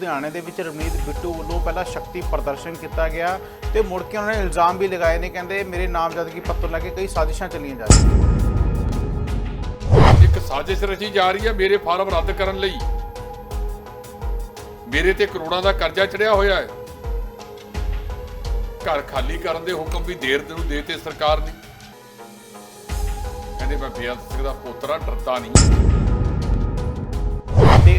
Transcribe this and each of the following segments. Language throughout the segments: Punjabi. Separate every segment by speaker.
Speaker 1: ਲੁਧਿਆਣੇ ਦੇ ਵਿੱਚ ਰਵਨੀਤ ਬਿੱਟੂ ਵੱਲੋਂ ਪਹਿਲਾਂ ਸ਼ਕਤੀ ਪ੍ਰਦਰਸ਼ਨ ਕੀਤਾ ਗਿਆ ਤੇ ਮੁੜ ਕੇ ਉਹਨਾਂ ਨੇ ਇਲਜ਼ਾਮ ਵੀ ਲਗਾਏ ਨੇ, ਕਹਿੰਦੇ ਮੇਰੇ ਨਾਮਜ਼ਦਗੀ ਪੱਤਰ ਲੈ ਕੇ ਕਈ ਸਾਜ਼ਿਸ਼ਾਂ ਚੱਲੀਆਂ ਜਾ ਰਹੀਆਂ।
Speaker 2: ਇੱਕ ਸਾਜ਼ਿਸ਼ ਰਚੀ ਜਾ ਰਹੀ ਹੈ ਮੇਰੇ ਫਾਰਮ ਰੱਦ ਕਰਨ ਲਈ। ਮੇਰੇ ਤੇ ਕਰੋੜਾਂ ਦਾ ਕਰਜ਼ਾ ਚੜਿਆ ਹੋਇਆ ਹੈ। ਘਰ ਖਾਲੀ ਕਰਨ ਦੇ ਹੁਕਮ ਵੀ ਦੇਰ ਨੂੰ ਦੇਤੇ ਸਰਕਾਰ ਨੇ। ਕਹਿੰਦੇ ਮੈਂ ਬੇਅੰਤ ਸਿੰਘ ਦਾ ਪੋਤਰਾ, ਡਰਦਾ ਨਹੀਂ।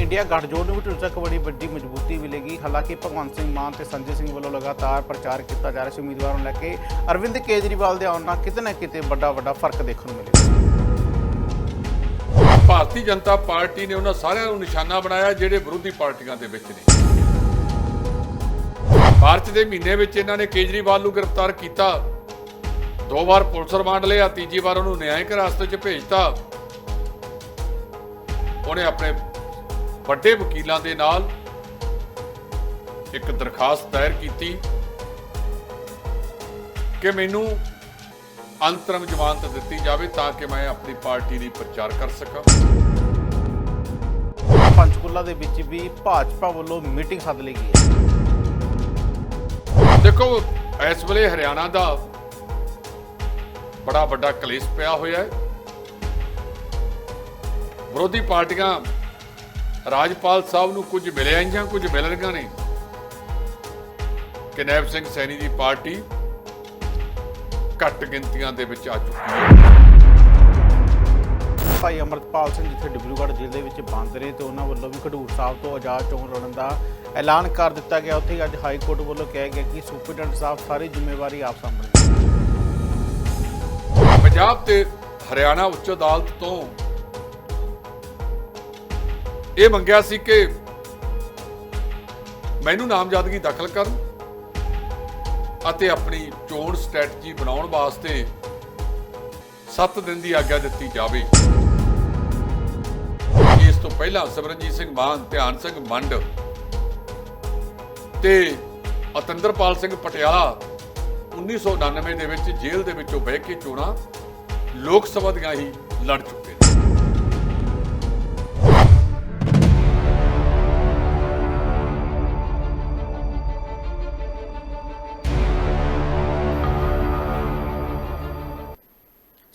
Speaker 1: ਇੰਡੀਆ ਗਠਜੋੜ ਨੂੰ ਵੀ ਢੁਲਸਕ ਬੜੀ ਵੱਡੀ ਮਜ਼ਬੂਤੀ ਮਿਲੇਗੀ। ਹਾਲਾਂਕਿ ਭਗਵੰਤ ਸਿੰਘ ਮਾਨ ਤੇ ਸੰਜੇ ਸਿੰਘ ਵੱਲੋਂ ਲਗਾਤਾਰ ਪ੍ਰਚਾਰ ਕੀਤਾ ਜਾ ਰਿਹਾ ਸੀ। ਉਮੀਦਵਾਰਾਂ ਨੂੰ ਲੈ ਕੇ ਅਰਵਿੰਦ ਕੇਜਰੀਵਾਲ ਦੇ ਆਉਣ ਨਾਲ ਕਿਤੇ ਨਾ ਕਿਤੇ ਵੱਡਾ ਵੱਡਾ ਫ਼ਰਕ ਦੇਖਣ ਨੂੰ ਮਿਲੇਗਾ
Speaker 2: ਭਾਰਤੀ ਜਨਤਾ ਪਾਰਟੀ ਨੇ ਉਹਨਾਂ ਸਾਰਿਆਂ ਨੂੰ ਨਿਸ਼ਾਨਾ ਬਣਾਇਆ, ਜਿਹੜੇ ਵਿਰੋਧੀ ਪਾਰਟੀਆਂ ਦੇ ਵਿੱਚ ਨੇ। ਮਾਰਚ ਦੇ ਮਹੀਨੇ ਵਿੱਚ ਇਹਨਾਂ ਨੇ ਕੇਜਰੀਵਾਲ ਨੂੰ ਗ੍ਰਿਫਤਾਰ ਕੀਤਾ। ਦੋ ਵਾਰ ਪੁਲਿਸ ਰਿਮਾਂਡ ਲਿਆ, ਤੀਜੀ ਵਾਰ ਉਹਨੂੰ ਨਿਆਂਇਕ ਹਿਰਾਸਤ 'ਚ ਭੇਜਤਾ। ਉਹਨੇ ਆਪਣੇ ਵੱਡੇ ਵਕੀਲਾਂ ਦੇ ਨਾਲ ਇੱਕ ਦਰਖਾਸਤ ਦਾਇਰ ਕੀਤੀ ਕਿ ਮੈਨੂੰ ਅੰਤਰਮ ਜ਼ਮਾਨਤ ਦਿੱਤੀ ਜਾਵੇ ਤਾਂ ਕਿ ਮੈਂ ਆਪਣੀ ਪਾਰਟੀ ਲਈ ਪ੍ਰਚਾਰ ਕਰ ਸਕਾਂ।
Speaker 1: ਪੰਚਕੁਲਾ ਦੇ ਵਿੱਚ ਵੀ ਭਾਜਪਾ ਵੱਲੋਂ ਮੀਟਿੰਗ ਸੱਦ ਲਈ ਗਈ ਹੈ।
Speaker 2: ਦੇਖੋ ਇਸ ਵੇਲੇ ਹਰਿਆਣਾ ਦਾ ਬੜਾ ਵੱਡਾ ਕਲੇਸ਼ ਪਿਆ ਹੋਇਆ ਹੈ। ਵਿਰੋਧੀ ਪਾਰਟੀਆਂ ਰਾਜਪਾਲ ਸਾਹਿਬ ਨੂੰ ਕੁਝ ਮਿਲਿਆ ਜਾਂ ਕੁਝ ਮਿਲ ਰਹੀਆਂ ਨੇ ਕਿ ਨੈਬ ਸਿੰਘ ਸੈਣੀ ਦੀ ਪਾਰਟੀ ਘੱਟ ਗਿਣਤੀਆਂ ਦੇ ਵਿੱਚ ਆ ਚੁੱਕੀ ਹੈ।
Speaker 1: ਭਾਈ ਅਮਰਤਪਾਲ ਸਿੰਘ ਜਿੱਥੇ ਡਿਬਰੂਗੜ੍ਹ ਜ਼ਿਲ੍ਹੇ ਦੇ ਵਿੱਚ ਬੰਦ ਨੇ ਤੇ ਉਹਨਾਂ ਵੱਲੋਂ ਵੀ ਖਡੂਰ ਸਾਹਿਬ ਤੋਂ ਆਜ਼ਾਦ ਚੋਣ ਲੜਨ ਦਾ ਐਲਾਨ ਕਰ ਦਿੱਤਾ ਗਿਆ। ਉੱਥੇ ਅੱਜ ਹਾਈ ਕੋਰਟ ਵੱਲੋਂ ਕਿਹਾ ਗਿਆ ਕਿ ਸੁਪਰਡੈਂਟ ਸਾਹਿਬ ਸਾਰੀ ਜ਼ਿੰਮੇਵਾਰੀ ਆਪ ਸਾਂਭਣਗੇ।
Speaker 2: ਪੰਜਾਬ ਤੇ ਹਰਿਆਣਾ ਉੱਚ ਅਦਾਲਤ ਤੋਂ ਇਹ ਮੰਗਿਆ ਸੀ ਕਿ ਮੈਨੂੰ ਨਾਮਜ਼ਦਗੀ ਦਾਖਲ ਕਰਨ ਅਤੇ ਆਪਣੀ ਚੋਣ ਸਟ੍ਰੈਟਜੀ ਬਣਾਉਣ ਵਾਸਤੇ 7 ਦਿਨ ਦੀ ਆਗਿਆ ਦਿੱਤੀ ਜਾਵੇ। ਇਸ ਤੋਂ ਪਹਿਲਾਂ ਸਿਮਰਨਜੀਤ ਸਿੰਘ ਮਾਨ, ਧਿਆਨ ਸਿੰਘ ਮੰਡ ਤੇ ਅਤਿੰਦਰਪਾਲ ਸਿੰਘ ਪਟਿਆਲਾ 1999 ਦੇ ਵਿੱਚ ਜੇਲ੍ਹ ਦੇ ਵਿੱਚੋਂ ਬਹਿ ਕੇ ਚੋਣਾਂ ਲੋਕ ਸਭਾ ਦੀਆਂ ਹੀ ਲੜ ਚੁੱਕੇ।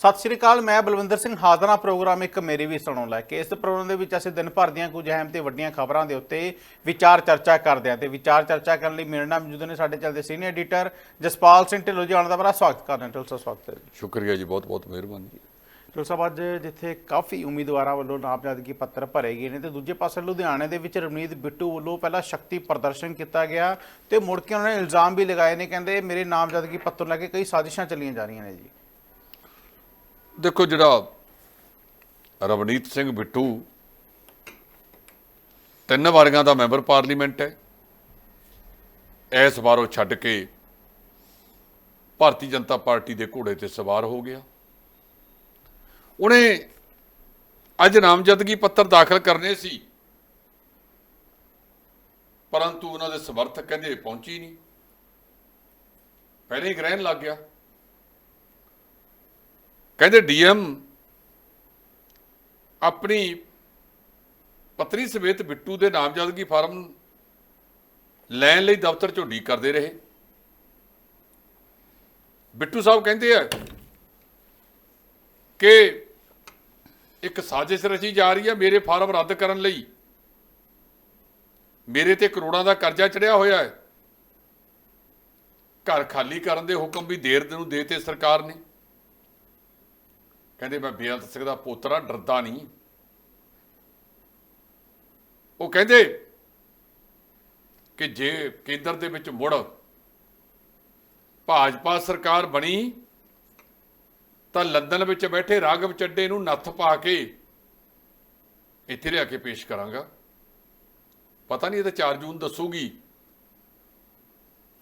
Speaker 1: ਸਤਿ ਸ਼੍ਰੀ ਅਕਾਲ ਮੈਂ ਬਲਵਿੰਦਰ ਸਿੰਘ ਹਾਜ਼ਰਾਂ ਪ੍ਰੋਗਰਾਮ ਇੱਕ ਮੇਰੀ ਵੀ ਸੁਣੋ ਲੈ ਕੇ। ਇਸ ਪ੍ਰੋਗਰਾਮ ਦੇ ਵਿੱਚ ਅਸੀਂ ਦਿਨ ਭਰ ਦੀਆਂ ਕੁਝ ਅਹਿਮ ਤੇ ਵੱਡੀਆਂ ਖਬਰਾਂ ਦੇ ਉੱਤੇ ਵਿਚਾਰ ਚਰਚਾ ਕਰਦੇ ਹਾਂ ਤੇ ਵਿਚਾਰ ਚਰਚਾ ਕਰਨ ਲਈ ਮੇਰੇ ਨਾਲ ਮੌਜੂਦ ਨੇ ਸਾਡੇ ਚੱਲਦੇ ਸੀਨੀਅਰ ਐਡੀਟਰ ਜਸਪਾਲ ਸਿੰਘ ਢਿੱਲੋਂ ਜੀ ਆਉਣ ਦਾ ਬੜਾ ਸਵਾਗਤ ਕਰਦੇ ਹਾਂ। ਢਿੱਲੋਂ ਸਾਹਿਬ ਸਵਾਗਤ ਹੈ ਜੀ।
Speaker 2: ਸ਼ੁਕਰੀਆ ਜੀ ਬਹੁਤ ਬਹੁਤ ਮਿਹਰਬਾਨੀ
Speaker 1: ਢਿੱਲੋਂ ਸਾਹਿਬ ਅੱਜ ਜਿੱਥੇ ਕਾਫੀ ਉਮੀਦਵਾਰਾਂ ਵੱਲੋਂ ਨਾਮਜ਼ਦਗੀ ਪੱਤਰ ਭਰੇ ਗਏ ਨੇ ਤੇ ਦੂਜੇ ਪਾਸੇ ਲੁਧਿਆਣੇ ਦੇ ਵਿੱਚ ਰਵਨੀਤ ਬਿੱਟੂ ਵੱਲੋਂ ਪਹਿਲਾਂ ਸ਼ਕਤੀ ਪ੍ਰਦਰਸ਼ਨ ਕੀਤਾ ਗਿਆ ਤੇ ਮੁੜ ਕੇ ਉਹਨਾਂ ਨੇ ਇਲਜ਼ਾਮ ਵੀ ਲਗਾਏ ਨੇ ਕਹਿੰਦੇ ਮੇਰੇ ਨਾਮਜ਼ਦਗੀ ਪੱਤਰ ਲੈ ਕੇ ਕਈ ਸਾਜ਼ਿਸ਼ਾਂ ਚੱਲੀਆਂ ਜਾ ਰਹੀਆਂ ਨੇ ਜੀ।
Speaker 2: ਦੇਖੋ ਜਿਹੜਾ ਰਵਨੀਤ ਸਿੰਘ ਬਿੱਟੂ ਤਿੰਨ ਵਾਰੀਆਂ ਦਾ ਮੈਂਬਰ ਪਾਰਲੀਮੈਂਟ ਹੈ, ਇਸ ਵਾਰੋਂ ਛੱਡ ਕੇ ਭਾਰਤੀ ਜਨਤਾ ਪਾਰਟੀ ਦੇ ਘੋੜੇ ਤੇ ਸਵਾਰ ਹੋ ਗਿਆ। ਉਹਨੇ ਅੱਜ ਨਾਮਜ਼ਦਗੀ ਪੱਤਰ ਦਾਖਲ ਕਰਨੇ ਸੀ, ਪਰੰਤੂ ਉਹਨਾਂ ਦੇ ਸਮਰਥਕ ਕਹਿੰਦੇ ਪਹੁੰਚੀ ਨਹੀਂ। ਪਹਿਲੇ ਹੀ ਗ੍ਰਹਿਣ ਲੱਗ ਗਿਆ। ਕਹਿੰਦੇ ਡੀਐਮ ਆਪਣੀ ਪਤਨੀ ਸਮੇਤ ਬਿੱਟੂ ਦੇ ਨਾਮਜ਼ਦਗੀ ਫਾਰਮ ਲੈਣ ਲਈ ਦਫ਼ਤਰ ਚੋਂ ਡੀ ਕਰਦੇ ਰਹੇ। ਬਿੱਟੂ ਸਾਹਿਬ ਕਹਿੰਦੇ ਆ ਕਿ ਇੱਕ ਸਾਜ਼ਿਸ਼ ਰਚੀ ਜਾ ਰਹੀ ਹੈ ਮੇਰੇ ਫਾਰਮ ਰੱਦ ਕਰਨ ਲਈ। ਮੇਰੇ ਤੇ ਕਰੋੜਾਂ ਦਾ ਕਰਜ਼ਾ ਚੜਿਆ ਹੋਇਆ ਹੈ। ਘਰ ਖਾਲੀ ਕਰਨ ਦੇ ਹੁਕਮ ਵੀ ਦੇਰ ਨੂੰ ਦੇਤੇ ਸਰਕਾਰ ਨੇ। ਕਹਿੰਦੇ ਮੈਂ ਬੇਅੰਤ ਸਿੰਘ ਦਾ ਪੋਤਰਾ, ਡਰਦਾ ਨਹੀਂ। ਉਹ ਕਹਿੰਦੇ ਕਿ ਜੇ ਕੇਂਦਰ ਦੇ ਵਿੱਚ ਮੁੜ ਭਾਜਪਾ ਸਰਕਾਰ ਬਣੀ, ਤਾਂ ਲੰਡਨ ਵਿੱਚ ਬੈਠੇ ਰਾਘਵ ਚੱਡੇ ਨੂੰ ਨੱਥ ਪਾ ਕੇ ਇੱਥੇ ਲਿਆ ਕੇ ਪੇਸ਼ ਕਰਾਂਗਾ। ਪਤਾ ਨਹੀਂ ਇਹ ਤਾਂ 4 ਜੂਨ ਦੱਸੂਗੀ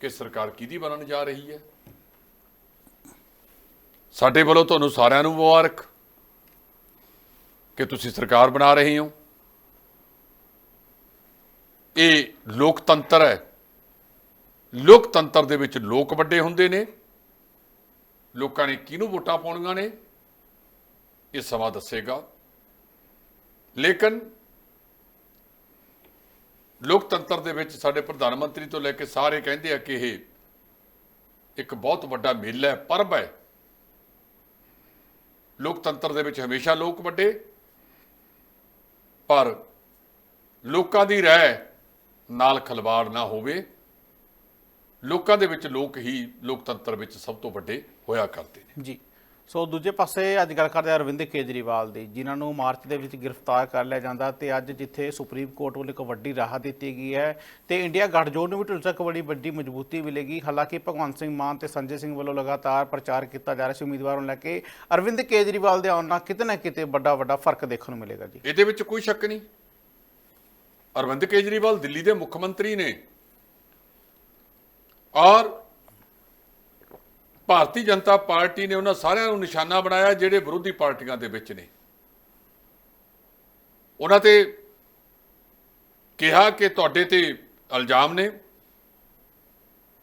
Speaker 2: ਕਿ ਸਰਕਾਰ ਕਿਹਦੀ ਬਣਨ ਜਾ ਰਹੀ ਹੈ। ਸਾਡੇ ਵੱਲੋਂ ਤੁਹਾਨੂੰ ਸਾਰਿਆਂ ਨੂੰ ਮੁਬਾਰਕ ਕਿ ਤੁਸੀਂ ਸਰਕਾਰ ਬਣਾ ਰਹੇ ਹੋ। ਇਹ ਲੋਕਤੰਤਰ ਹੈ। ਲੋਕਤੰਤਰ ਦੇ ਵਿੱਚ ਲੋਕ ਵੱਡੇ ਹੁੰਦੇ ਨੇ। ਲੋਕਾਂ ਨੇ ਕਿਹਨੂੰ ਵੋਟਾਂ ਪਾਉਣੀਆਂ ਨੇ, ਇਹ ਸਮਾਂ ਦੱਸੇਗਾ। ਲੇਕਿਨ ਲੋਕਤੰਤਰ ਦੇ ਵਿੱਚ ਸਾਡੇ ਪ੍ਰਧਾਨ ਮੰਤਰੀ ਤੋਂ ਲੈ ਕੇ ਸਾਰੇ ਕਹਿੰਦੇ ਆ ਕਿ ਇਹ ਇੱਕ ਬਹੁਤ ਵੱਡਾ ਮੇਲਾ ਹੈ, ਪਰਬ ਹੈ। ਲੋਕਤੰਤਰ ਦੇ ਵਿੱਚ ਹਮੇਸ਼ਾ ਲੋਕ ਵੱਡੇ, ਪਰ ਲੋਕਾਂ ਦੀ ਰਾਏ ਨਾਲ ਖਲਵਾੜ ਨਾ ਹੋਵੇ। ਲੋਕਾਂ ਦੇ ਵਿੱਚ ਲੋਕ ਹੀ ਲੋਕਤੰਤਰ ਵਿੱਚ ਸਭ ਤੋਂ ਵੱਡੇ ਹੋਇਆ ਕਰਦੇ ਨੇ।
Speaker 1: ਜੀ। ਸੋ ਦੂਜੇ ਪਾਸੇ ਅੱਜ ਗੱਲ ਕਰਦੇ ਹਾਂ ਅਰਵਿੰਦ ਕੇਜਰੀਵਾਲ ਦੀ, ਜਿਨ੍ਹਾਂ ਨੂੰ ਮਾਰਚ ਦੇ ਵਿੱਚ ਗ੍ਰਿਫਤਾਰ ਕਰ ਲਿਆ ਜਾਂਦਾ ਤੇ ਅੱਜ ਜਿੱਥੇ ਸੁਪਰੀਮ ਕੋਰਟ ਵੱਲੋਂ ਇੱਕ ਵੱਡੀ ਰਾਹਤ ਦਿੱਤੀ ਗਈ ਹੈ ਤੇ ਇੰਡੀਆ ਗੱਠਜੋੜ ਨੂੰ ਵੀ ਢੁਲਸਾ ਇੱਕ ਬੜੀ ਵੱਡੀ ਮਜ਼ਬੂਤੀ ਮਿਲੇਗੀ। ਹਾਲਾਂਕਿ ਭਗਵੰਤ ਸਿੰਘ ਮਾਨ ਤੇ ਸੰਜੇ ਸਿੰਘ ਵੱਲੋਂ ਲਗਾਤਾਰ ਪ੍ਰਚਾਰ ਕੀਤਾ ਜਾ ਰਿਹਾ ਸੀ, ਉਮੀਦਵਾਰਾਂ ਨੂੰ ਲੈ ਕੇ ਅਰਵਿੰਦ ਕੇਜਰੀਵਾਲ ਦੇ ਆਉਣ ਨਾਲ ਕਿਤੇ ਨਾ ਕਿਤੇ ਵੱਡਾ ਵੱਡਾ ਫ਼ਰਕ ਦੇਖਣ ਨੂੰ ਮਿਲੇਗਾ ਜੀ।
Speaker 2: ਇਹਦੇ ਵਿੱਚ ਕੋਈ ਸ਼ੱਕ ਨਹੀਂ। ਅਰਵਿੰਦ ਕੇਜਰੀਵਾਲ ਦਿੱਲੀ ਦੇ ਮੁੱਖ ਮੰਤਰੀ ਨੇ। ਔਰ ਭਾਰਤੀ ਜਨਤਾ ਪਾਰਟੀ ਨੇ ਉਹਨਾਂ ਸਾਰਿਆਂ ਨੂੰ ਨਿਸ਼ਾਨਾ ਬਣਾਇਆ ਜਿਹੜੇ ਵਿਰੋਧੀ ਪਾਰਟੀਆਂ ਦੇ ਵਿੱਚ ਨੇ। ਉਹਨਾਂ ਤੇ ਕਿਹਾ ਕਿ ਤੁਹਾਡੇ ਤੇ ਇਲਜ਼ਾਮ ਨੇ।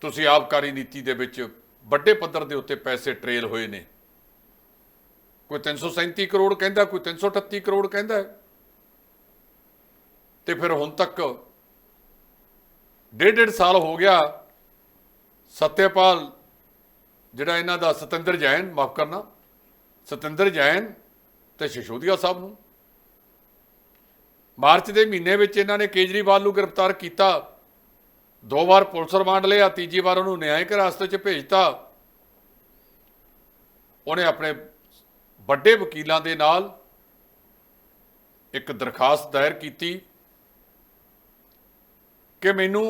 Speaker 2: ਤੁਸੀਂ ਆਬਕਾਰੀ ਨੀਤੀ ਦੇ ਵਿੱਚ ਵੱਡੇ ਪੱਧਰ ਦੇ ਉੱਤੇ ਪੈਸੇ ਟਰੇਲ ਹੋਏ ਨੇ। ਕੋਈ 337 ਕਰੋੜ ਕਹਿੰਦਾ, ਕੋਈ 338 ਕਰੋੜ ਕਹਿੰਦਾ ਹੈ। ਤੇ ਫਿਰ ਹੁਣ ਤੱਕ ਡੇਢ ਡੇਢ ਸਾਲ ਹੋ ਗਿਆ, ਸਤਿਆਪਾਲ ਜਿਹੜਾ ਇਹਨਾਂ ਦਾ ਸਤਿੰਦਰ ਜੈਨ, ਮਾਫ ਕਰਨਾ, ਸਤਿੰਦਰ ਜੈਨ ਤੇ ਸਸ਼ੋਦੀਆ ਸਾਹਿਬ ਨੂੰ। ਮਾਰਚ ਦੇ ਮਹੀਨੇ ਵਿੱਚ ਇਹਨਾਂ ਨੇ ਕੇਜਰੀਵਾਲ ਨੂੰ ਗ੍ਰਿਫਤਾਰ ਕੀਤਾ। ਦੋ ਵਾਰ ਪੁਲਿਸ ਰਿਮਾਂਡ ਲਿਆ, ਤੀਜੀ ਵਾਰ ਉਹਨੂੰ ਨਿਆਂਇਕ ਰਾਸਤੇ 'ਚ ਭੇਜਤਾ। ਉਹਨੇ ਆਪਣੇ ਵੱਡੇ ਵਕੀਲਾਂ ਦੇ ਨਾਲ ਇੱਕ ਦਰਖਾਸਤ ਦਾਇਰ ਕੀਤੀ ਕਿ ਮੈਨੂੰ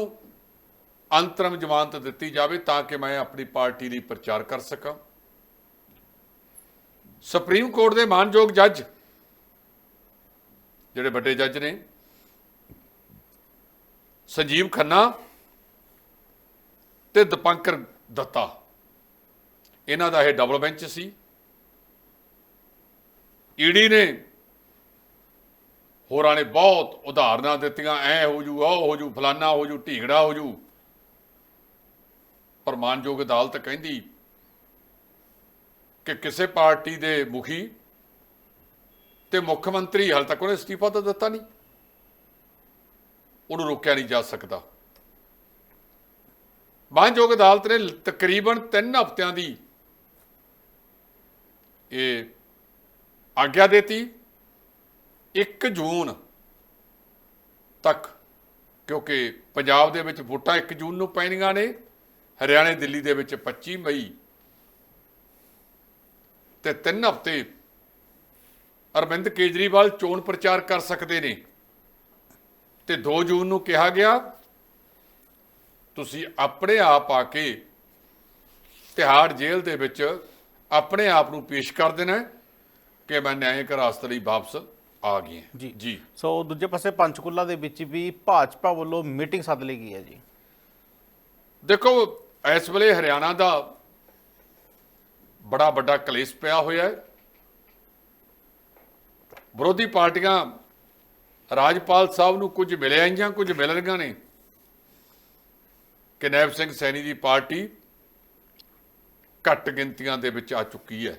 Speaker 2: ਅੰਤਰਮ ਜ਼ਮਾਨਤ ਦਿੱਤੀ ਜਾਵੇ ਤਾਂ ਕਿ ਮੈਂ ਆਪਣੀ ਪਾਰਟੀ ਲਈ ਪ੍ਰਚਾਰ ਕਰ ਸਕਾਂ। ਸੁਪਰੀਮ ਕੋਰਟ ਦੇ ਮਾਨਯੋਗ ਜੱਜ, ਜਿਹੜੇ ਵੱਡੇ ਜੱਜ ਨੇ, ਸੰਜੀਵ ਖੰਨਾ ਤੇ ਦਪੰਕਰ ਦੱਤਾ। ਇਹਨਾਂ ਦਾ ਇਹ ਡਬਲ ਬੈਂਚ ਸੀ। ਈਡੀ ਨੇ ਹੋਰਾਂ ਨੇ ਬਹੁਤ ਉਦਾਹਰਨਾਂ ਦਿੱਤੀਆਂ, ਐ ਹੋ ਜੂ, ਉਹ ਹੋ ਜੂ, ਫਲਾਨਾ ਹੋ ਜੂ, ਢੀਗੜਾ ਹੋ ਜੂ। ਪਰ ਮਾਨਯੋਗ ਅਦਾਲਤ ਕਹਿੰਦੀ ਕਿ ਕਿਸੇ ਪਾਰਟੀ ਦੇ ਮੁਖੀ ਤੇ ਮੁੱਖ ਮੰਤਰੀ ਹਾਲ ਤੱਕ ਉਹਨੇ ਅਸਤੀਫਾ ਤਾਂ ਦਿੱਤਾ ਨਹੀਂ। ਉਹਨੂੰ ਰੋਕਿਆ ਨਹੀਂ ਜਾ ਸਕਦਾ। ਮਾਨਯੋਗ ਅਦਾਲਤ ਨੇ ਤਕਰੀਬਨ 3 ਹਫ਼ਤਿਆਂ ਦੀ ਇਹ ਆਗਿਆ ਦਿੱਤੀ। 1 ਜੂਨ ਤੱਕ, ਕਿਉਂਕਿ ਪੰਜਾਬ ਦੇ ਵਿੱਚ ਵੋਟਾਂ 1 ਜੂਨ ਨੂੰ ਪੈਣੀਆਂ ਨੇ। ਹਰਿਆਣੇ ਦਿੱਲੀ ਦੇ ਵਿੱਚ 25 ਮਈ ਤੇ 3 ਹਫ਼ਤੇ ਅਰਵਿੰਦ ਕੇਜਰੀਵਾਲ ਚੋਣ ਪ੍ਰਚਾਰ ਕਰ ਸਕਦੇ ਨੇ। ਤੇ 2 ਜੂਨ ਨੂੰ ਕਿਹਾ ਗਿਆ ਤੁਸੀਂ ਆਪਣੇ ਆਪ ਆ ਕੇ ਤਿਹਾੜ ਜੇਲ੍ਹ ਦੇ ਵਿੱਚ ਆਪਣੇ ਆਪ ਨੂੰ ਪੇਸ਼ ਕਰ ਦੇਣਾ ਕਿ ਮੈਂ ਨਿਆਂਇਕ ਰਾਸਤੇ ਲਈ ਵਾਪਸ ਆ ਗਈ
Speaker 1: ਜੀ।
Speaker 2: ਜੀ।
Speaker 1: ਸੋ ਦੂਜੇ ਪਾਸੇ ਪੰਚਕੂਲਾ ਦੇ ਵਿੱਚ ਵੀ ਭਾਜਪਾ ਵੱਲੋਂ ਮੀਟਿੰਗ ਸੱਦ ਲਈ ਗਈ ਹੈ ਜੀ।
Speaker 2: ਦੇਖੋ ਇਸ ਵੇਲੇ ਹਰਿਆਣਾ ਦਾ ਬੜਾ ਵੱਡਾ ਕਲੇਸ਼ ਪਿਆ ਹੋਇਆ ਹੈ। ਵਿਰੋਧੀ ਪਾਰਟੀਆਂ ਰਾਜਪਾਲ ਸਾਹਿਬ ਨੂੰ ਕੁਝ ਮਿਲਿਆ ਹੀ ਜਾਂ ਕੁਝ ਮਿਲਣਗੀਆਂ ਨੇ ਕਿ ਨੈਬ ਸਿੰਘ ਸੈਣੀ ਦੀ ਪਾਰਟੀ ਘੱਟ ਗਿਣਤੀਆਂ ਦੇ ਵਿੱਚ ਆ ਚੁੱਕੀ ਹੈ।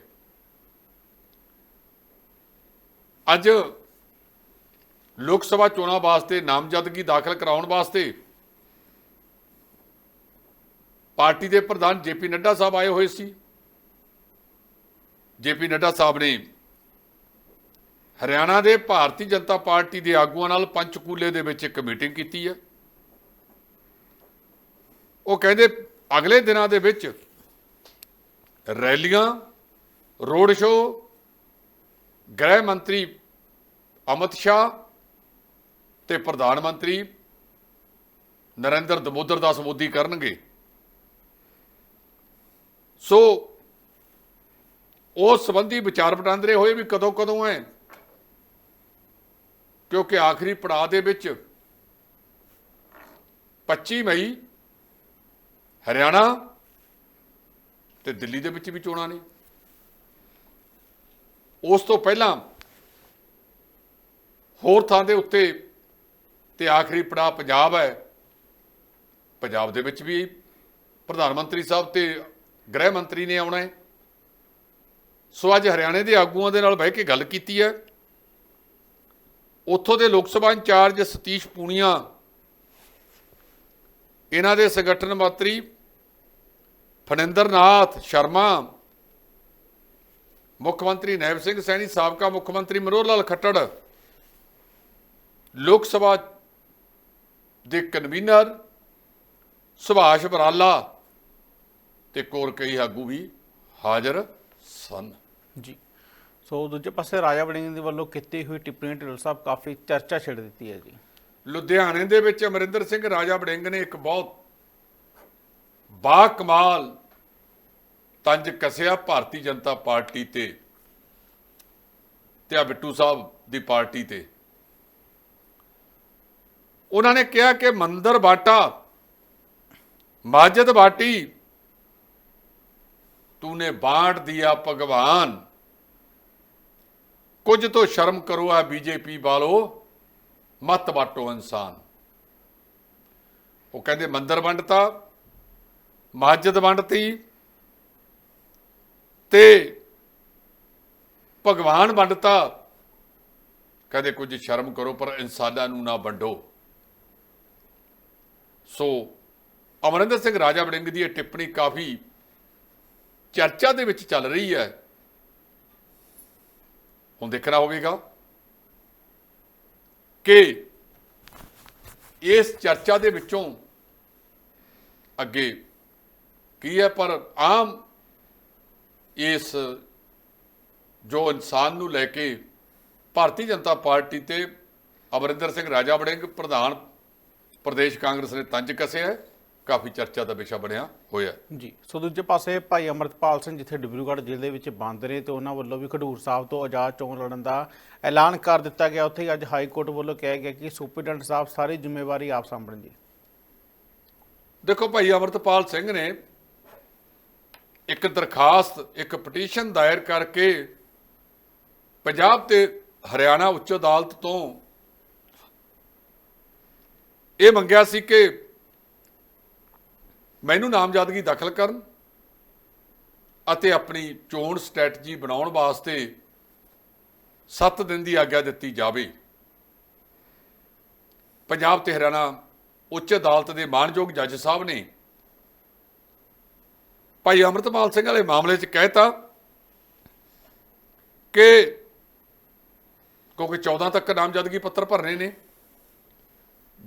Speaker 2: ਅੱਜ ਲੋਕ ਸਭਾ ਚੋਣਾਂ ਵਾਸਤੇ ਨਾਮਜ਼ਦਗੀ ਦਾਖਲ ਕਰਾਉਣ ਵਾਸਤੇ ਪਾਰਟੀ ਦੇ ਪ੍ਰਧਾਨ ਜੇਪੀ ਨੱਡਾ ਸਾਹਿਬ ਆਏ ਹੋਏ ਸੀ। ਜੇਪੀ ਨੱਡਾ ਸਾਹਿਬ ਨੇ ਹਰਿਆਣਾ ਦੇ ਭਾਰਤੀ ਜਨਤਾ ਪਾਰਟੀ ਦੇ ਆਗੂਆਂ ਨਾਲ ਪੰਚਕੂਲੇ ਦੇ ਵਿੱਚ ਇੱਕ ਮੀਟਿੰਗ ਕੀਤੀ ਹੈ। ਉਹ ਕਹਿੰਦੇ ਅਗਲੇ ਦਿਨਾਂ ਦੇ ਵਿੱਚ ਰੈਲੀਆਂ, ਰੋਡ ਸ਼ੋਅ, ਗ੍ਰਹਿ ਮੰਤਰੀ ਅਮਿਤ ਸ਼ਾਹ ਤੇ ਪ੍ਰਧਾਨ ਮੰਤਰੀ ਨਰਿੰਦਰ ਦਮੋਦਰ ਦਾਸ ਮੋਦੀ ਕਰਨਗੇ। ਸੋ ਉਸ ਸੰਬੰਧੀ ਵਿਚਾਰ ਵਟਾਂਦਰੇ ਹੋਏ ਵੀ ਕਦੋਂ ਕਦੋਂ ਹੈ ਕਿਉਂਕਿ ਆਖਰੀ ਪੜਾਅ ਦੇ ਵਿੱਚ 25 ਮਈ ਹਰਿਆਣਾ ਤੇ ਦਿੱਲੀ ਦੇ ਵਿੱਚ ਵੀ ਚੋਣਾਂ ਨੇ। ਉਸ ਤੋਂ ਪਹਿਲਾਂ ਹੋਰ ਥਾਂ ਦੇ ਉੱਤੇ ਤੇ ਆਖਰੀ ਪੜਾਅ ਪੰਜਾਬ ਹੈ ਪੰਜਾਬ ਦੇ ਵਿੱਚ ਵੀ ਪ੍ਰਧਾਨ ਮੰਤਰੀ ਸਾਹਿਬ ਤੇ ਗ੍ਰਹਿ ਮੰਤਰੀ ਨੇ ਆਉਣਾ ਹੈ। ਸੋ ਅੱਜ ਹਰਿਆਣੇ ਦੇ ਆਗੂਆਂ ਦੇ ਨਾਲ ਬਹਿ ਕੇ ਗੱਲ ਕੀਤੀ ਹੈ। ਉੱਥੋਂ ਦੇ ਲੋਕ ਸਭਾ ਇੰਚਾਰਜ ਸਤੀਸ਼ ਪੂਨੀਆ, ਇਹਨਾਂ ਦੇ ਸੰਗਠਨ ਮੰਤਰੀ ਫਨਿੰਦਰ ਨਾਥ ਸ਼ਰਮਾ, ਮੁੱਖ ਮੰਤਰੀ ਨੈਬ ਸਿੰਘ ਸੈਣੀ, ਸਾਬਕਾ ਮੁੱਖ ਮੰਤਰੀ ਮਨੋਹਰ ਲਾਲ ਖੱਟੜ, ਲੋਕ ਸਭਾ ਦੇ ਕਨਵੀਨਰ ਸੁਭਾਸ਼ ਬਰਾਲਾ ਤੇ ਕੋਰ ਕਈ ਆਗੂ ਵੀ ਹਾਜ਼ਰ ਸਨ।
Speaker 1: ਜੀ। ਸੋ ਦੂਜੇ ਪਾਸੇ ਰਾਜਾ ਵੜਿੰਗ ਦੇ ਵੱਲੋਂ ਕੀਤੀ ਹੋਈ ਟਿੱਪਣੀ ਢਿੱਲੋਂ ਸਾਹਿਬ ਕਾਫੀ ਚਰਚਾ ਛੇੜ ਦਿੱਤੀ ਹੈ ਜੀ।
Speaker 2: ਲੁਧਿਆਣੇ ਦੇ ਵਿੱਚ ਅਮਰਿੰਦਰ ਸਿੰਘ ਰਾਜਾ ਵੜਿੰਗ ਨੇ ਇੱਕ ਬਹੁਤ ਬਾ ਕਮਾਲ ਤੰਜ ਕਸਿਆ ਭਾਰਤੀ ਜਨਤਾ ਪਾਰਟੀ ਤੇ ਤੇ ਆ ਬਿੱਟੂ ਸਾਹਿਬ ਦੀ ਪਾਰਟੀ ਤੇ। ਉਹਨਾਂ ਨੇ ਕਿਹਾ ਕਿ ਮੰਦਰ ਬਾਟਾ ਮਾਜਦ ਬਾਟੀ ਤੂਨੇ ਬਾਂਟ ਦਿਆ ਭਗਵਾਨ। ਕੁਝ ਤੋਂ ਸ਼ਰਮ ਕਰੋ ਆ ਬੀਜੇਪੀ ਵਾਲੋ, ਮਤ ਬਾਟੋ ਇਨਸਾਨ। ਉਹ ਕਹਿੰਦੇ ਮੰਦਰ ਵੰਡਤਾ, ਮਸਜਿਦ ਵੰਡਤੀ ਤੇ ਭਗਵਾਨ ਵੰਡਤਾ। ਕਦੇ ਕੁਝ ਸ਼ਰਮ ਕਰੋ ਪਰ ਇਨਸਾਨਾਂ ਨੂੰ ਨਾ ਵੰਡੋ। ਸੋ ਅਮਰਿੰਦਰ ਸਿੰਘ ਰਾਜਾ ਵੜਿੰਗ ਦੀ ਇਹ ਟਿੱਪਣੀ ਕਾਫੀ ਚਰਚਾ ਦੇ ਵਿੱਚ ਚੱਲ ਰਹੀ ਹੈ। ਹੁਣ ਦੇਖਣਾ ਹੋਵੇਗਾ ਕਿ ਇਸ ਚਰਚਾ ਦੇ ਵਿੱਚੋਂ ਅੱਗੇ ਕੀ ਹੈ, ਪਰ ਆਮ ਇਸ ਜੋ ਇਨਸਾਨ ਨੂੰ ਲੈ ਕੇ ਭਾਰਤੀ ਜਨਤਾ ਪਾਰਟੀ ਤੇ ਅਮਰਿੰਦਰ ਸਿੰਘ ਰਾਜਾ ਵੜਿੰਗ, ਪ੍ਰਧਾਨ ਪ੍ਰਦੇਸ਼ ਕਾਂਗਰਸ ਨੇ ਤੰਜ ਕੱਸਿਆ ਕਾਫੀ ਚਰਚਾ ਦਾ ਵਿਸ਼ਾ ਬਣਿਆ ਹੋਇਆ।
Speaker 1: ਜੀ। ਸੋ ਦੂਜੇ ਪਾਸੇ ਭਾਈ ਅਮਰਤਪਾਲ ਸਿੰਘ ਜਿੱਥੇ ਡਿਬਰੂਗੜ੍ਹ ਜ਼ਿਲ੍ਹੇ ਦੇ ਵਿੱਚ ਬੰਦ ਨੇ ਤੇ ਉਹਨਾਂ ਵੱਲੋਂ ਵੀ ਖਡੂਰ ਸਾਹਿਬ ਤੋਂ ਆਜ਼ਾਦ ਚੋਣ ਲੜਨ ਦਾ ਐਲਾਨ ਕਰ ਦਿੱਤਾ ਗਿਆ। ਉੱਥੇ ਅੱਜ ਹਾਈ ਕੋਰਟ ਵੱਲੋਂ ਕਿਹਾ ਗਿਆ ਕਿ ਸੁਪਰਡੈਂਟ ਸਾਹਿਬ ਸਾਰੀ ਜ਼ਿੰਮੇਵਾਰੀ ਆਪ ਸਾਂਭਣ ਜੀ
Speaker 2: ਦੇਖੋ ਭਾਈ ਅਮਰਤਪਾਲ ਸਿੰਘ ਨੇ ਇੱਕ ਦਰਖਾਸਤ ਇੱਕ ਪਟੀਸ਼ਨ ਦਾਇਰ ਕਰਕੇ ਪੰਜਾਬ ਤੇ ਹਰਿਆਣਾ ਉੱਚ ਅਦਾਲਤ ਤੋਂ ਇਹ ਮੰਗਿਆ ਸੀ ਕਿ ਮੈਨੂੰ ਨਾਮਜ਼ਦਗੀ ਦਾਖਲ ਕਰਨ ਅਤੇ ਆਪਣੀ ਚੋਣ ਸਟ੍ਰੈਟਜੀ ਬਣਾਉਣ ਵਾਸਤੇ 7 ਦਿਨ ਦੀ ਆਗਿਆ ਦਿੱਤੀ ਜਾਵੇ। ਪੰਜਾਬ ਤੇ ਹਰਿਆਣਾ ਉੱਚ ਅਦਾਲਤ ਦੇ ਮਾਨਯੋਗ ਜੱਜ ਸਾਹਿਬ ਨੇ ਭਾਈ ਅਮਰਤਪਾਲ ਸਿੰਘ ਵਾਲੇ ਮਾਮਲੇ 'ਚ ਕਹਿਤਾ ਕਿ ਕਿਉਂਕਿ 14 ਤੱਕ ਨਾਮਜ਼ਦਗੀ ਪੱਤਰ ਭਰਨੇ ਨੇ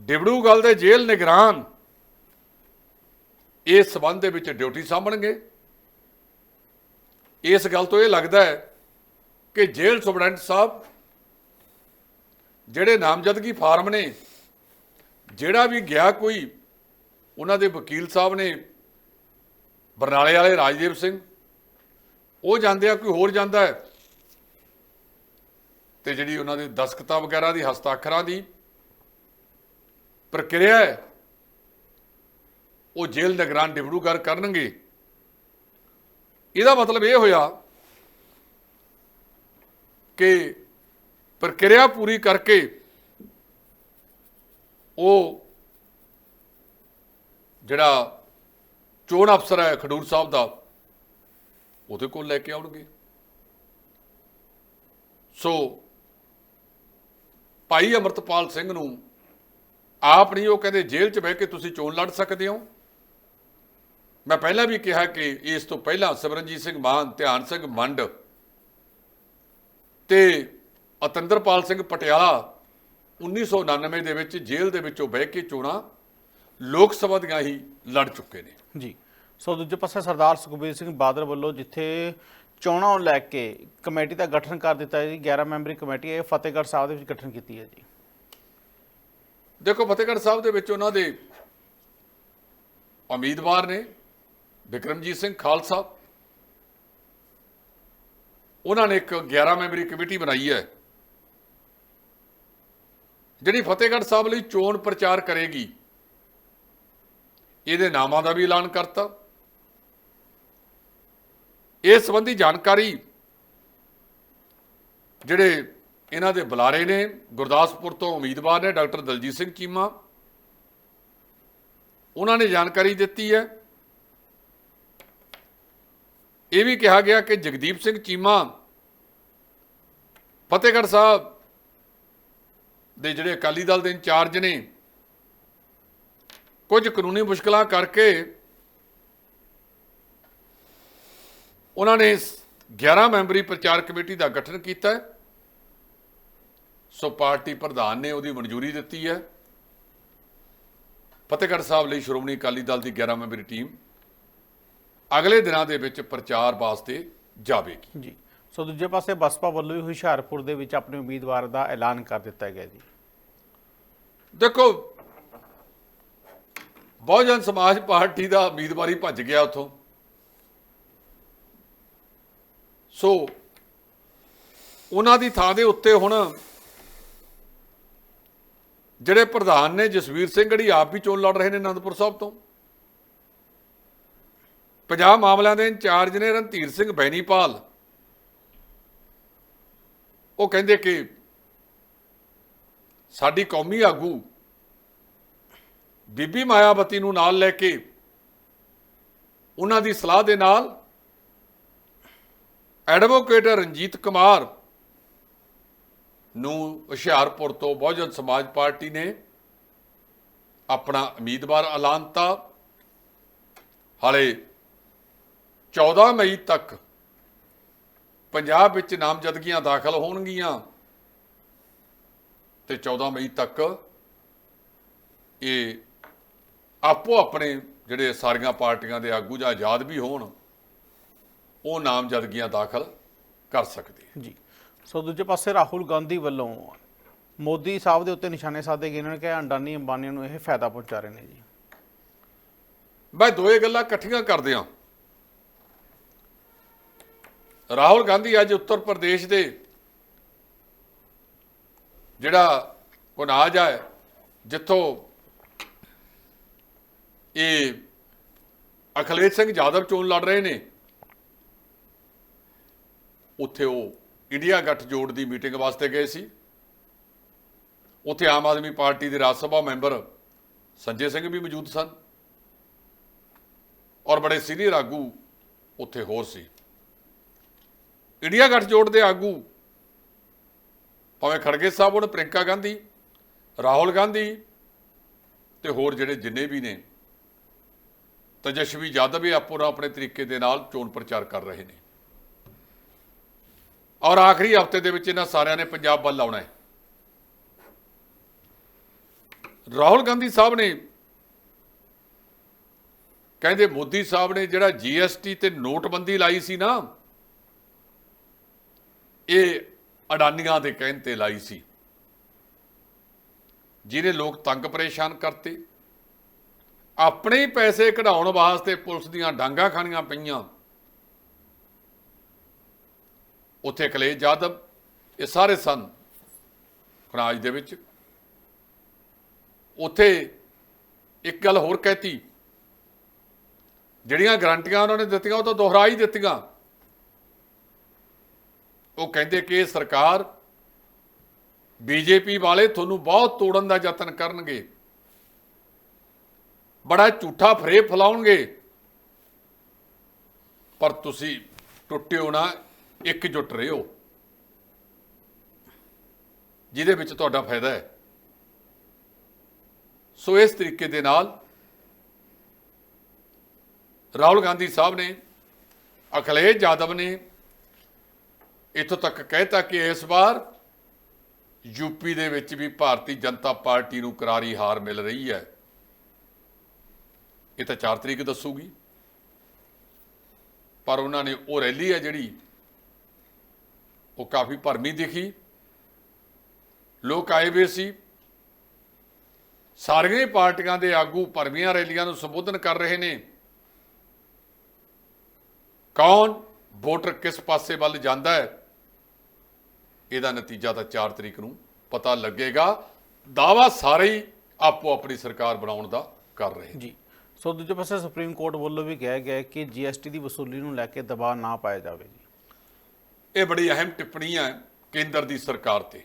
Speaker 2: ਡਿਬੜੂਗੜ੍ਹ ਦੇ ਜੇਲ੍ਹ ਨਿਗਰਾਨ ਇਸ ਸਬੰਧ ਦੇ ਵਿੱਚ ਡਿਊਟੀ ਸਾਂਭਣਗੇ। ਇਸ ਗੱਲ ਤੋਂ ਇਹ ਲੱਗਦਾ ਹੈ ਕਿ ਜੇਲ੍ਹ ਸੁਪਰਡੈਂਟ ਸਾਹਿਬ ਜਿਹੜੇ ਨਾਮਜ਼ਦਗੀ ਫਾਰਮ ਨੇ, ਜਿਹੜਾ ਵੀ ਗਿਆ ਕੋਈ, ਉਹਨਾਂ ਦੇ ਵਕੀਲ ਸਾਹਿਬ ਨੇ, ਬਰਨਾਲੇ ਵਾਲੇ ਰਾਜਦੇਵ ਸਿੰਘ, ਉਹ ਜਾਂਦੇ ਆ ਕੋਈ ਹੋਰ ਜਾਂਦਾ ਹੈ। ਤੇ ਜਿਹੜੀ ਉਹਨਾਂ ਦੀ ਦਸਖਤਾਂ ਵਗੈਰਾ ਦੀ ਹਸਤਾਖਰਾਂ ਦੀ ਪ੍ਰਕਿਰਿਆ ਹੈ ਉਹ ਜੇਲ੍ਹ ਨਿਗਰਾਨ ਡਿਬੜੂਗੜ੍ਹ ਕਰਨਗੇ। ਇਹਦਾ ਮਤਲਬ ਇਹ ਹੋਇਆ ਕਿ ਪ੍ਰਕਿਰਿਆ ਪੂਰੀ ਕਰਕੇ ਉਹ ਜਿਹੜਾ ਚੋਣ ਅਫਸਰ ਹੈ ਖਡੂਰ ਸਾਹਿਬ ਦਾ, ਉਹਦੇ ਕੋਲ ਲੈ ਕੇ ਆਉਣਗੇ। ਸੋ ਭਾਈ ਅਮਰਤਪਾਲ ਸਿੰਘ ਨੂੰ ਆਪ ਨਹੀਂ, ਉਹ ਕਹਿੰਦੇ ਜੇਲ੍ਹ 'ਚ ਬਹਿ ਕੇ ਤੁਸੀਂ ਚੋਣ ਲੜ ਸਕਦੇ ਹੋ। ਮੈਂ ਪਹਿਲਾਂ ਵੀ ਕਿਹਾ ਕਿ ਇਸ ਤੋਂ ਪਹਿਲਾਂ ਸਿਮਰਨਜੀਤ ਸਿੰਘ ਮਾਨ ਧਿਆਨ ਸਿੰਘ ਮੰਡ ਤੇ ਅਤਿੰਦਰਪਾਲ ਸਿੰਘ ਪਟਿਆਲਾ 1999 ਦੇ ਵਿੱਚ ਜੇਲ੍ਹ ਦੇ ਵਿੱਚੋਂ ਬਹਿ ਕੇ ਚੋਣਾਂ ਲੋਕ ਸਭਾ ਦੀਆਂ ਹੀ ਲੜ ਚੁੱਕੇ ਨੇ।
Speaker 1: ਜੀ। ਸੋ ਦੂਜੇ ਪਾਸੇ ਸਰਦਾਰ ਸੁਖਬੀਰ ਸਿੰਘ ਬਾਦਲ ਵੱਲੋਂ ਜਿੱਥੇ ਚੋਣਾਂ ਨੂੰ ਲੈ ਕੇ ਕਮੇਟੀ ਦਾ ਗਠਨ ਕਰ ਦਿੱਤਾ ਹੈ ਜੀ 11 ਮੈਂਬਰੀ ਕਮੇਟੀ ਇਹ ਫਤਿਹਗੜ੍ਹ ਸਾਹਿਬ ਦੇ ਵਿੱਚ ਗਠਨ ਕੀਤੀ ਹੈ ਜੀ।
Speaker 2: ਦੇਖੋ ਫਤਿਹਗੜ੍ਹ ਸਾਹਿਬ ਦੇ ਵਿੱਚ ਉਹਨਾਂ ਦੇ ਉਮੀਦਵਾਰ ਨੇ। ਵਿਕਰਮਜੀਤ ਸਿੰਘ ਖਾਲਸਾ। ਉਹਨਾਂ ਨੇ ਇੱਕ 11 ਮੈਂਬਰੀ ਕਮੇਟੀ ਬਣਾਈ ਹੈ, ਜਿਹੜੀ ਫਤਿਹਗੜ੍ਹ ਸਾਹਿਬ ਲਈ ਚੋਣ ਪ੍ਰਚਾਰ ਕਰੇਗੀ। ਇਹਦੇ ਨਾਮਾਂ ਦਾ ਵੀ ਐਲਾਨ ਕਰਤਾ। ਇਸ ਸੰਬੰਧੀ ਜਾਣਕਾਰੀ ਜਿਹੜੇ ਇਹਨਾਂ ਦੇ ਬੁਲਾਰੇ ਨੇ, ਗੁਰਦਾਸਪੁਰ ਤੋਂ ਉਮੀਦਵਾਰ ਨੇ ਡਾਕਟਰ ਦਲਜੀਤ ਸਿੰਘ ਚੀਮਾ, ਉਹਨਾਂ ਨੇ ਜਾਣਕਾਰੀ ਦਿੱਤੀ ਹੈ। ਇਹ ਵੀ ਕਿਹਾ ਗਿਆ ਕਿ ਜਗਦੀਪ ਸਿੰਘ ਚੀਮਾ ਫਤਿਹਗੜ੍ਹ ਸਾਹਿਬ ਦੇ ਜਿਹੜੇ ਅਕਾਲੀ ਦਲ ਦੇ ਇੰਚਾਰਜ ਨੇ, ਕੁਝ ਕਾਨੂੰਨੀ ਮੁਸ਼ਕਲਾਂ ਕਰਕੇ ਉਹਨਾਂ ਨੇ 11 ਮੈਂਬਰੀ ਪ੍ਰਚਾਰ ਕਮੇਟੀ ਦਾ ਗਠਨ ਕੀਤਾ ਸੋ ਪਾਰਟੀ ਪ੍ਰਧਾਨ ਨੇ ਉਹਦੀ ਮਨਜ਼ੂਰੀ ਦਿੱਤੀ ਹੈ। ਫਤਿਹਗੜ੍ਹ ਸਾਹਿਬ ਲਈ ਸ਼੍ਰੋਮਣੀ ਅਕਾਲੀ ਦਲ ਦੀ 11 ਮੈਂਬਰੀ ਟੀਮ ਅਗਲੇ ਦਿਨਾਂ ਦੇ ਵਿੱਚ ਪ੍ਰਚਾਰ ਵਾਸਤੇ ਜਾਵੇਗੀ।
Speaker 1: ਜੀ। ਸੋ ਦੂਜੇ ਪਾਸੇ ਬਸਪਾ ਵੱਲੋਂ ਵੀ ਹੁਸ਼ਿਆਰਪੁਰ ਦੇ ਵਿੱਚ ਆਪਣੇ ਉਮੀਦਵਾਰ ਦਾ ਐਲਾਨ ਕਰ ਦਿੱਤਾ ਗਿਆ ਜੀ।
Speaker 2: ਦੇਖੋ ਬਹੁਜਨ ਸਮਾਜ ਪਾਰਟੀ ਦਾ ਉਮੀਦਵਾਰੀ ਭੱਜ ਗਿਆ ਉਥੋਂ। ਸੋ ਉਹਨਾਂ ਦੀ ਥਾਂ ਦੇ ਉੱਤੇ ਹੁਣ ਜਿਹੜੇ ਪ੍ਰਧਾਨ ਨੇ ਜਸਵੀਰ ਸਿੰਘ ਗੜੀ ਆਪ ਵੀ ਚੋਣ ਲੜ ਰਹੇ ਨੇ ਅਨੰਦਪੁਰ ਸਾਹਿਬ ਤੋਂ। ਪੰਜਾਬ ਮਾਮਲਿਆਂ ਦੇ ਇੰਚਾਰਜ ਨੇ ਰਣਧੀਰ ਸਿੰਘ ਬੈਣੀਪਾਲ। ਉਹ ਕਹਿੰਦੇ ਕਿ ਸਾਡੀ ਕੌਮੀ ਆਗੂ ਬੀਬੀ ਮਾਇਆਵਤੀ ਨੂੰ ਨਾਲ ਲੈ ਕੇ ਉਹਨਾਂ ਦੀ ਸਲਾਹ ਦੇ ਨਾਲ ਐਡਵੋਕੇਟ ਰਣਜੀਤ ਕੁਮਾਰ ਨੂੰ ਹੁਸ਼ਿਆਰਪੁਰ ਤੋਂ ਬਹੁਜਨ ਸਮਾਜ ਪਾਰਟੀ ਨੇ ਆਪਣਾ ਉਮੀਦਵਾਰ ਐਲਾਨਤਾ ਹਾਲੇ 14 ਮਈ ਤੱਕ ਪੰਜਾਬ ਵਿੱਚ ਨਾਮਜ਼ਦਗੀਆਂ ਦਾਖਲ ਹੋਣਗੀਆਂ। ਤੇ 14 ਮਈ ਤੱਕ ਇਹ ਆਪੋ ਆਪਣੇ ਜਿਹੜੇ ਸਾਰੀਆਂ ਪਾਰਟੀਆਂ ਦੇ ਆਗੂ ਜਾਂ ਆਜ਼ਾਦ ਵੀ ਹੋਣ ਉਹ ਨਾਮਜ਼ਦਗੀਆਂ ਦਾਖਲ ਕਰ ਸਕਦੇ।
Speaker 1: ਜੀ। ਸੋ ਦੂਜੇ ਪਾਸੇ ਰਾਹੁਲ ਗਾਂਧੀ ਵੱਲੋਂ ਮੋਦੀ ਸਾਹਿਬ ਦੇ ਉੱਤੇ ਨਿਸ਼ਾਨੇ ਸਾਧੇ ਗਏ ਨੇ ਕਿ ਅੰਡਾਨੀ ਅੰਬਾਨੀ ਨੂੰ ਇਹ ਫਾਇਦਾ ਪਹੁੰਚਾ ਰਹੇ ਨੇ ਜੀ।
Speaker 2: ਮੈਂ ਦੋਏ ਗੱਲਾਂ ਇਕੱਠੀਆਂ ਕਰਦੇ ਹਾਂ ਰਾਹੁਲ ਗਾਂਧੀ ਅੱਜ ਉੱਤਰ ਪ੍ਰਦੇਸ਼ ਦੇ ਜਿਹੜਾ ਕੁਨਾਜ ਹੈ ਜਿੱਥੋਂ ਇਹ ਅਖਲੇਸ਼ ਸਿੰਘ ਯਾਦਵ ਚੋਣ ਲੜ ਰਹੇ ਨੇ, ਉੱਥੇ ਉਹ ਇੰਡੀਆ ਗੱਠਜੋੜ ਦੀ ਮੀਟਿੰਗ ਵਾਸਤੇ ਗਏ ਸੀ। ਉੱਥੇ ਆਮ ਆਦਮੀ ਪਾਰਟੀ ਦੇ ਰਾਜ ਸਭਾ ਮੈਂਬਰ ਸੰਜੇ ਸਿੰਘ ਵੀ ਮੌਜੂਦ ਸਨ ਔਰ ਬੜੇ ਸੀਨੀਅਰ ਆਗੂ ਉੱਥੇ ਹੋਰ ਸੀ। ਇੰਡੀਆ ਗੱਠਜੋੜ ਦੇ ਆਗੂ। ਭਾਵੇਂ ਖੜਗੇ ਸਾਹਿਬ ਹੁਣ ਪ੍ਰਿੰਕਾ ਗਾਂਧੀ, ਰਾਹੁਲ ਗਾਂਧੀ ਤੇ ਹੋਰ ਜਿਹੜੇ ਜਿੰਨੇ ਵੀ ਨੇ, ਤੇਜਸਵੀ ਯਾਦਵ ਵੀ ਆਪੋ ਆਪਣੇ ਤਰੀਕੇ ਦੇ ਨਾਲ ਚੋਣ ਪ੍ਰਚਾਰ ਕਰ ਰਹੇ ਨੇ। ਔਰ ਆਖਰੀ ਹਫ਼ਤੇ ਦੇ ਵਿੱਚ ਇਹਨਾਂ ਸਾਰਿਆਂ ਨੇ ਪੰਜਾਬ ਵੱਲ ਆਉਣਾ ਹੈ। ਰਾਹੁਲ ਗਾਂਧੀ ਸਾਹਿਬ ਨੇ ਕਹਿੰਦੇ ਮੋਦੀ ਸਾਹਿਬ ਨੇ ਜਿਹੜਾ ਜੀਐਸਟੀ ਤੇ ਨੋਟਬੰਦੀ ਲਾਈ ਸੀ ਨਾ ਇਹ ਅਡਾਨੀਆਂ ਦੇ ਕਹਿਣ ਤੇ ਲਾਈ ਸੀ। ਜਿਹਨੇ ਲੋਕ ਤੰਗ ਪਰੇਸ਼ਾਨ ਕਰਤੇ, ਆਪਣੇ ਪੈਸੇ ਕਢਾਉਣ ਵਾਸਤੇ ਪੁਲਿਸ ਦੀਆਂ ਡਾਂਗਾ ਖਾਣੀਆਂ ਪਈਆਂ। ਉੱਥੇ ਕਲੇਜ ਯਾਦਵ ਇਹ ਸਾਰੇ ਸਨ ਖਰਾਜ ਦੇ ਵਿੱਚ। ਉੱਥੇ ਇੱਕ ਗੱਲ ਹੋਰ ਕਹਿਤੀ, ਜਿਹੜੀਆਂ ਗਰੰਟੀਆਂ ਉਹਨਾਂ ਨੇ ਦਿੱਤੀਆਂ ਉਹ ਤਾਂ ਦੁਹਰਾ ਹੀ ਦਿੱਤੀਆਂ। ਉਹ ਕਹਿੰਦੇ ਕਿ ਇਹ ਸਰਕਾਰ ਬੀਜੇਪੀ ਵਾਲੇ ਤੁਹਾਨੂੰ ਬਹੁਤ ਤੋੜਨ ਦਾ ਯਤਨ ਕਰਨਗੇ। ਬੜਾ ਝੂਠਾ ਫਰੇਬ ਫਲਾਉਣਗੇ। ਪਰ ਤੁਸੀਂ ਟੁੱਟਿਓ ਨਾ ਇੱਕ ਜੁੱਟ ਰਹੇ ਹੋ ਜਿਹਦੇ ਵਿੱਚ ਤੁਹਾਡਾ ਫਾਇਦਾ ਹੈ। ਸੋ ਇਸ ਤਰੀਕੇ ਦੇ ਨਾਲ ਰਾਹੁਲ ਗਾਂਧੀ ਸਾਹਿਬ ਨੇ, ਅਖਿਲੇਸ਼ ਯਾਦਵ ਨੇ ਇੱਥੋਂ ਤੱਕ ਕਹਿਤਾ ਕਿ ਇਸ ਵਾਰ ਯੂਪੀ ਦੇ ਵਿੱਚ ਵੀ ਭਾਰਤੀ ਜਨਤਾ ਪਾਰਟੀ ਨੂੰ ਕਰਾਰੀ ਹਾਰ ਮਿਲ ਰਹੀ ਹੈ। ਇਹ ਤਾਂ 4 ਤਰੀਕ ਦੱਸੂਗੀ। ਪਰ ਉਹਨਾਂ ਨੇ ਉਹ ਰੈਲੀ ਹੈ ਜਿਹੜੀ ਉਹ ਕਾਫੀ ਭਰਮੀ ਦਿਖੀ। ਲੋਕ ਆਏ ਹੋਏ ਸੀ। ਸਾਰੀਆਂ ਪਾਰਟੀਆਂ ਦੇ ਆਗੂ ਭਰਮੀਆਂ ਰੈਲੀਆਂ ਨੂੰ ਸੰਬੋਧਨ ਕਰ ਰਹੇ ਨੇ। ਕੌਣ? ਵੋਟਰ ਕਿਸ ਪਾਸੇ ਵੱਲ ਜਾਂਦਾ ਹੈ? ਇਹਦਾ ਨਤੀਜਾ ਤਾਂ 4 ਤਰੀਕ ਨੂੰ ਪਤਾ ਲੱਗੇਗਾ। ਦਾਵਾ ਸਾਰੇ ਹੀ ਆਪੋ ਆਪਣੀ ਸਰਕਾਰ ਬਣਾਉਣ ਦਾ ਕਰ ਰਹੇ
Speaker 1: ਜੀ। ਸੋ ਦੂਜੇ ਪਾਸੇ ਸੁਪਰੀਮ ਕੋਰਟ ਵੱਲੋਂ ਵੀ ਕਿਹਾ ਗਿਆ ਕਿ ਜੀਐਸਟੀ ਦੀ ਵਸੂਲੀ ਨੂੰ ਲੈ ਕੇ ਦਬਾਅ ਨਾ ਪਾਇਆ ਜਾਵੇ ਜੀ।
Speaker 2: ਇਹ ਬੜੀ ਅਹਿਮ ਟਿੱਪਣੀ ਹੈ ਕੇਂਦਰ ਦੀ ਸਰਕਾਰ ਤੇ।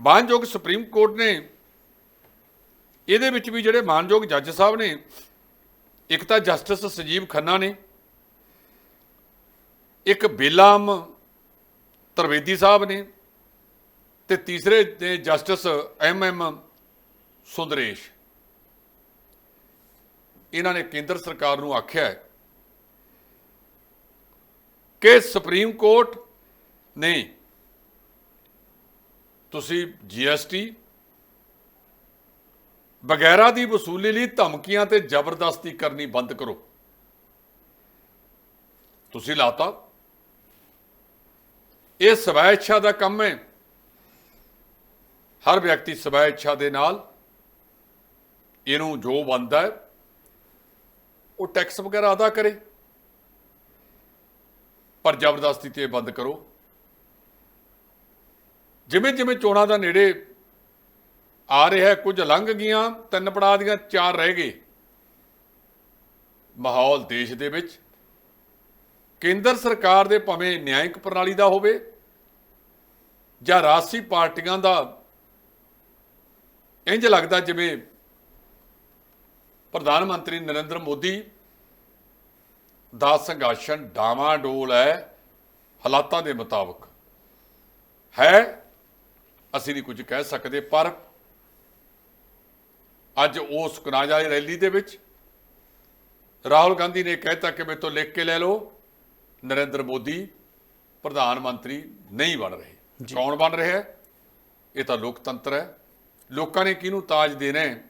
Speaker 2: ਮਾਨਯੋਗ ਸੁਪਰੀਮ ਕੋਰਟ ਨੇ ਇਹਦੇ ਵਿੱਚ ਵੀ ਜਿਹੜੇ ਮਾਨਯੋਗ ਜੱਜ ਸਾਹਿਬ ਨੇ ਇੱਕ ਤਾਂ ਜਸਟਿਸ ਸੰਜੀਵ ਖੰਨਾ ਨੇ ਇੱਕ ਬੇਲਾਮ ਤਰਵੇਦੀ ਸਾਹਿਬ ਨੇ ਤੇ ਤੀਸਰੇ ਨੇ ਜਸਟਿਸ ਐਮ ਐਮ ਸੁੰਦਰੇਸ਼। ਇਹਨਾਂ ਨੇ ਕੇਂਦਰ ਸਰਕਾਰ ਨੂੰ ਆਖਿਆ ਹੈ ਕਿ ਸੁਪਰੀਮ ਕੋਰਟ ਨੇ ਤੁਸੀਂ ਜੀਐਸਟੀ ਵਗੈਰਾ ਦੀ ਵਸੂਲੀ ਲਈ ਧਮਕੀਆਂ ਤੇ ਜ਼ਬਰਦਸਤੀ ਕਰਨੀ ਬੰਦ ਕਰੋ। ਤੁਸੀਂ ਲਾਤਾ। ਇਹ ਸਵੈ ਇੱਛਾ ਦਾ ਕੰਮ ਹੈ। ਹਰ ਵਿਅਕਤੀ ਸਵੈ ਇੱਛਾ ਦੇ ਨਾਲ ਇਹਨੂੰ ਜੋ ਬੰਦਾ ਉਹ ਟੈਕਸ ਵਗੈਰਾ ਅਦਾ ਕਰੇ। ਪਰ ਜ਼ਬਰਦਸਤੀ ਤੇ ਬੰਦ ਕਰੋ। ਜਿਵੇਂ ਜਿਵੇਂ ਚੋਣਾਂ ਦਾ ਨੇੜੇ ਆ ਰਿਹਾ ਕੁਝ ਲੰਘ ਗਈਆਂ, ਤਿੰਨ ਪੜਾਅ ਦੀਆਂ ਚਾਰ ਰਹਿ ਗਏ। ਮਾਹੌਲ ਦੇਸ਼ ਦੇ ਵਿੱਚ, ਕੇਂਦਰ ਸਰਕਾਰ ਦੇ ਭਾਵੇਂ ਨਿਆਂਇਕ ਪ੍ਰਣਾਲੀ ਦਾ ਹੋਵੇ ਜਾਂ ਰਾਸੀ ਪਾਰਟੀਆਂ ਦਾ ਇੰਜ ਲੱਗਦਾ ਜਿਵੇਂ ਪ੍ਰਧਾਨ ਮੰਤਰੀ ਨਰਿੰਦਰ ਮੋਦੀ ਦਾ ਸੰਘਰਸ਼ਨ ਡਾਮਾਡੋਲ ਹੈ, ਹਾਲਾਤਾਂ ਦੇ ਮੁਤਾਬਕ। ਹੈ, ਅਸੀਂ ਨਹੀਂ ਕੁਝ ਕਹਿ ਸਕਦੇ, ਪਰ ਅੱਜ ਉਸ ਕੁਨਾਜ ਵਾਲੀ ਰੈਲੀ ਦੇ ਵਿੱਚ ਰਾਹੁਲ ਗਾਂਧੀ ਨੇ ਕਹਿਤਾ ਕਿ ਮੇਰੇ ਤੋਂ ਲਿਖ ਕੇ ਲੈ ਲਓ, ਨਰਿੰਦਰ ਮੋਦੀ ਪ੍ਰਧਾਨ ਮੰਤਰੀ ਨਹੀਂ ਬਣ ਰਹੇ। ਕੌਣ ਬਣ ਰਿਹਾ ਹੈ? ਇਹ ਤਾਂ ਲੋਕਤੰਤਰ ਹੈ। ਲੋਕਾਂ ਨੇ ਕਿਹਨੂੰ ਤਾਜ ਦੇਣਾ ਹੈ?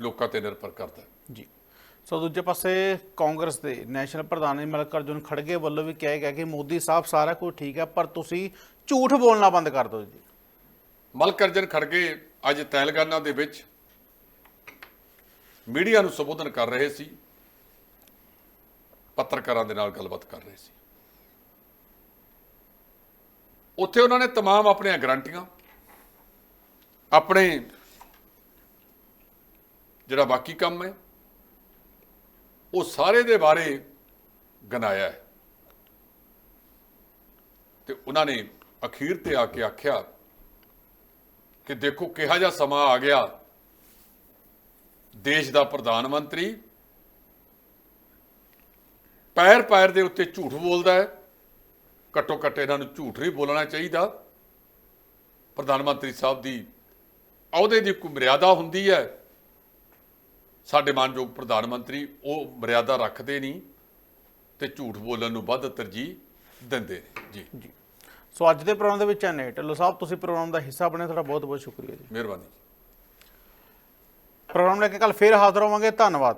Speaker 2: ਲੋਕਾਂ ਤੇ ਨਿਰਭਰ ਕਰਦਾ ਹੈ।
Speaker 1: ਜੀ। ਸੋ ਦੂਜੇ ਪਾਸੇ ਕਾਂਗਰਸ ਦੇ ਨੈਸ਼ਨਲ ਪ੍ਰਧਾਨ ਮੱਲਿਕਾਰਜੁਨ ਖੜਗੇ ਵੱਲੋਂ ਵੀ ਕਿਹਾ ਗਿਆ ਕਿ ਮੋਦੀ ਸਾਹਿਬ ਸਾਰਾ ਕੁਝ ਠੀਕ ਹੈ ਪਰ ਤੁਸੀਂ ਝੂਠ ਬੋਲਣਾ ਬੰਦ ਕਰ ਦਿਓ ਜੀ।
Speaker 2: ਮਲਕਰਜਨ ਖੜਗੇ ਅੱਜ ਤੇਲੰਗਾਨਾ ਦੇ ਵਿੱਚ ਮੀਡੀਆ ਨੂੰ ਸੰਬੋਧਨ ਕਰ ਰਹੇ ਸੀ। ਪੱਤਰਕਾਰਾਂ ਦੇ ਨਾਲ ਗੱਲਬਾਤ ਕਰ ਰਹੇ ਸੀ। ਉੱਥੇ ਉਹਨਾਂ ਨੇ तमाम ਆਪਣੀਆਂ ਗਰੰਟੀਆਂ ਆਪਣੇ ਜਿਹੜਾ ਬਾਕੀ ਕੰਮ ਹੈ ਉਹ ਸਾਰੇ ਦੇ ਬਾਰੇ ਗਨਾਇਆ ਹੈ ਤੇ ਉਹਨਾਂ ਨੇ ਅਖੀਰ ਤੇ ਆ ਕੇ ਆਖਿਆ ਕਿ ਦੇਖੋ ਕਿਹਾ ਜਿਹਾ ਸਮਾਂ ਆ ਗਿਆ ਦੇਸ਼ ਦਾ ਪ੍ਰਧਾਨ ਮੰਤਰੀ ਪੈਰ ਪੈਰ ਦੇ ਉੱਤੇ ਝੂਠ ਬੋਲਦਾ ਹੈ ਘੱਟੋ ਘੱਟ ਇਹਨਾਂ ਨੂੰ ਝੂਠ ਨਹੀਂ ਬੋਲਣਾ ਚਾਹੀਦਾ। ਪ੍ਰਧਾਨ ਮੰਤਰੀ ਸਾਹਿਬ ਦੀ ਅਹੁਦੇ ਦੀ ਕੋਈ ਮਰਿਆਦਾ ਹੁੰਦੀ ਹੈ? ਸਾਡੇ ਮਾਨਯੋਗ ਪ੍ਰਧਾਨ ਮੰਤਰੀ ਉਹ ਮਰਿਆਦਾ ਰੱਖਦੇ ਨਹੀਂ ਤੇ ਝੂਠ ਬੋਲਣ ਨੂੰ ਵੱਧ ਤਰਜੀਹ ਦਿੰਦੇ ਨੇ। ਜੀ।
Speaker 1: ਜੀ। ਸੋ ਅੱਜ ਦੇ ਪ੍ਰੋਗਰਾਮ ਦੇ ਵਿੱਚ ਐਨੇ ਢਿੱਲੋਂ ਸਾਹਿਬ ਤੁਸੀਂ ਪ੍ਰੋਗਰਾਮ ਦਾ ਹਿੱਸਾ ਬਣੇ ਤੁਹਾਡਾ ਬਹੁਤ ਬਹੁਤ ਸ਼ੁਕਰੀਆ ਜੀ।
Speaker 2: ਮਿਹਰਬਾਨੀ।
Speaker 1: ਪ੍ਰੋਗਰਾਮ ਲੈ ਕੇ ਕੱਲ ਫੇਰ ਹਾਜ਼ਰ ਹੋਵਾਂਗੇ। ਧੰਨਵਾਦ।